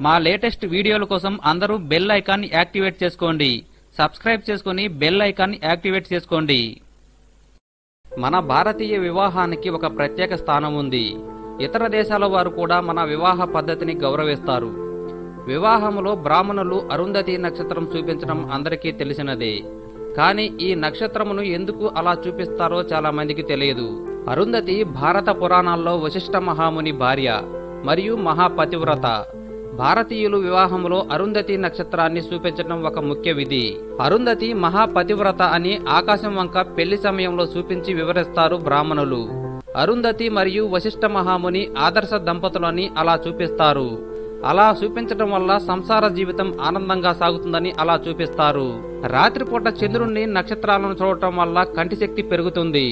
మా లేటెస్ట్ వీడియోల కోసం అందరూ బెల్ ఐకాన్ యాక్టివేట్ చేసుకోండి. సబ్స్క్రైబ్ చేసుకుని బెల్ ఐకాన్ యాక్టివేట్ చేసుకోండి. మన భారతీయ వివాహానికి ఒక ప్రత్యేక స్థానం ఉంది. ఇతర దేశాల వారు కూడా మన వివాహ పద్ధతిని గౌరవిస్తారు. వివాహములో బ్రాహ్మణులు అరుంధతి నక్షత్రం చూపించడం అందరికీ తెలిసినదే. కానీ ఈ నక్షత్రమును ఎందుకు అలా చూపిస్తారో చాలా మందికి తెలియదు. అరుంధతి భారత పురాణాల్లో వశిష్ఠ మహాముని భార్య మరియు మహాపతివ్రత. భారతీయులు వివాహంలో అరుంధతి నక్షత్రాన్ని చూపించడం ఒక ముఖ్య విధి. అరుంధతి మహాపతివ్రత అని ఆకాశం వంక పెళ్ళి సమయంలో చూపించి వివరిస్తారు బ్రాహ్మణులు. అరుంధతి మరియు వశిష్ఠ మహాముని ఆదర్శ దంపతులని అలా చూపిస్తారు. అలా చూపించడం వల్ల సంసార జీవితం ఆనందంగా సాగుతుందని అలా చూపిస్తారు. రాత్రిపూట చంద్రుణ్ణి నక్షత్రాలను చూడటం వల్ల కంటి శక్తి పెరుగుతుంది.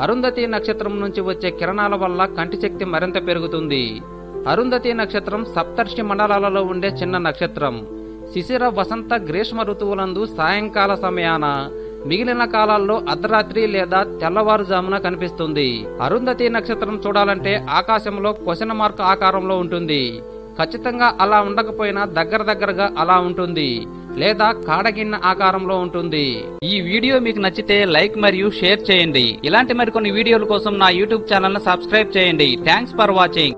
అరుంధతి నక్షత్రం నుంచి వచ్చే కిరణాల వల్ల కంటి శక్తి మరింత పెరుగుతుంది. అరుంధతి నక్షత్రం సప్తర్షి మండలాలలో ఉండే చిన్న నక్షత్రం. శిశిర వసంత గ్రీష్మ ఋతువులందు సాయంకాల సమయాన మిగిలిన కాలాల్లో అర్ధరాత్రి లేదా తెల్లవారుజామున కనిపిస్తుంది. అరుంధతి నక్షత్రం చూడాలంటే ఆకాశంలో క్వశ్చన్ మార్క్ ఆకారంలో ఉంటుంది. ఖచ్చితంగా అలా ఉండకపోయినా దగ్గర దగ్గరగా అలా ఉంటుంది. లేదా కాడగిన్న ఆకారంలో ఉంటుంది. ఈ వీడియో మీకు నచ్చితే లైక్ మరియు షేర్ చేయండి. ఇలాంటి మరికొన్ని వీడియోల కోసం నా యూట్యూబ్ ఛానల్ సబ్స్క్రైబ్ చేయండి. Thanks for watching.